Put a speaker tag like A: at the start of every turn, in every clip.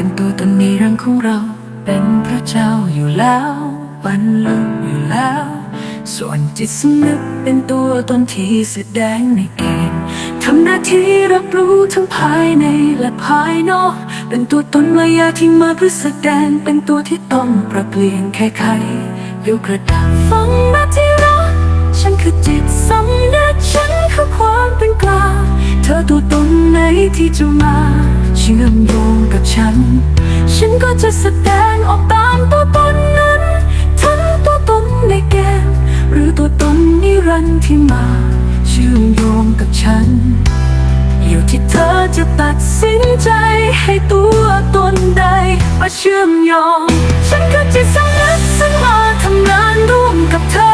A: เป็นตัวตนนิรันดร์ของเรา เป็นพระเจ้าอยู่แล้วบรรลุอยู่แล้ว ส่วนจิตสำนึกเป็นตัวตนที่แสดงในเกณฑ์ทำหน้าที่รับรู้ทั้งภายในและภายนอก เป็นตัวตนวายาที่มาเพื่อแสดงเป็นตัวที่ต้องปรับเปลี่ยนแค่ใครอยู่กระดับฟังหน้าที่ ฉัน ฉันก็จะแสดงออกตามตัวตนนั้น ทั้งตัวตนในเกม หรือตัวตนนิรันดร์ที่มา เชื่อมโยงกับฉัน อยู่ที่เธอจะตัดสินใจให้ตัวตนใดมาเชื่อมโยง ฉันก็จะสำนึกซึ่งมาทำงานร่วมกับเธอ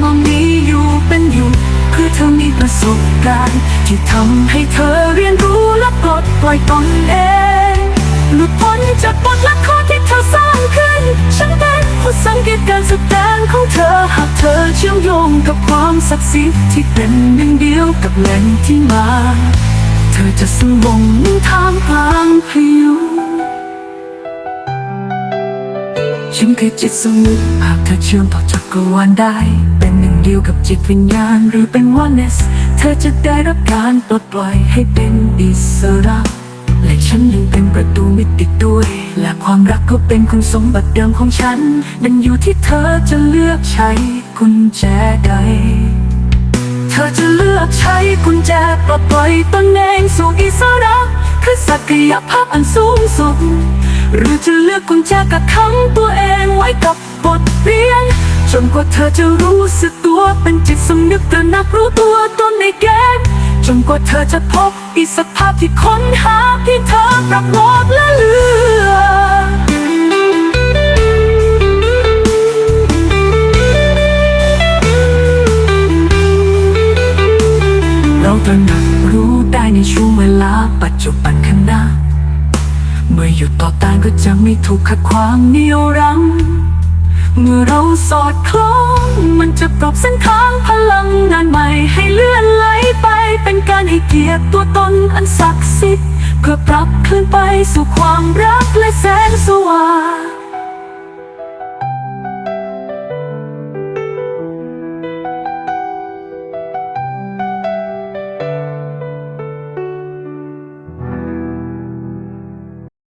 A: มองนี้อยู่เป็นอยู่เพื่อเธอมีประสบการณ์ ที่ทำให้เธอเรียนรู้และปลดปล่อยตนเอง หลุดพ้นจากบทละครที่เธอสร้างขึ้น ฉันเป็นผู้สังเกตการแสดงของเธอ หากเธอเชื่อมโยงกับความศักดิ์สิทธิ์ที่เป็นหนึ่งเดียวกับแหล่งที่มา เธอจะสงบท่ามกลางพายุฉันคือจิตสำนึกหากเธอเชื่อมต่อจักรวาลได้ เป็นหนึ่งเดียวกับจิตวิญญาณหรือเป็นวันเนส เธอจะได้รับการปลดปล่อยให้เป็นอิสระ ฉันยังเป็นประตูมิติด้วย และความรักก็เป็นคุณสมบัติเดิมของฉันมันอยู่ที่เธอจะเลือกใช้กุญแจใด เธอจะเลือกใช้กุญแจปลดปล่อยตนเองสู่อิสระคือศักยภาพอันสูงสุด หรือจะเลือกกุญแจกักขังตัวเองไว้กับบทเรียนจนกว่าเธอจะรู้สึกตัวเป็นจิตสำนึกตระหนักรู้ตัวตนในเกม นกว่าเธอจะพบอิสรภาพที่ค้นหาที่เธอปรับโหลดและเลือกเราตระหนักรู้ได้ในช่วงเวลาปัจจุบันข้างหน้า เมื่อหยุดต่อต้านก็จะไม่ถูกขัดขวางเหนี่ยวรั้งเมื่อเราสอดคล้อง มันจะปรับเส้นทางพลังงานใหม่ใเกียรติตัวตนอันศักดิ์สิทธิ์เพื่อปรับเคลื่อนไปสู่ความรักและแสงสว่าง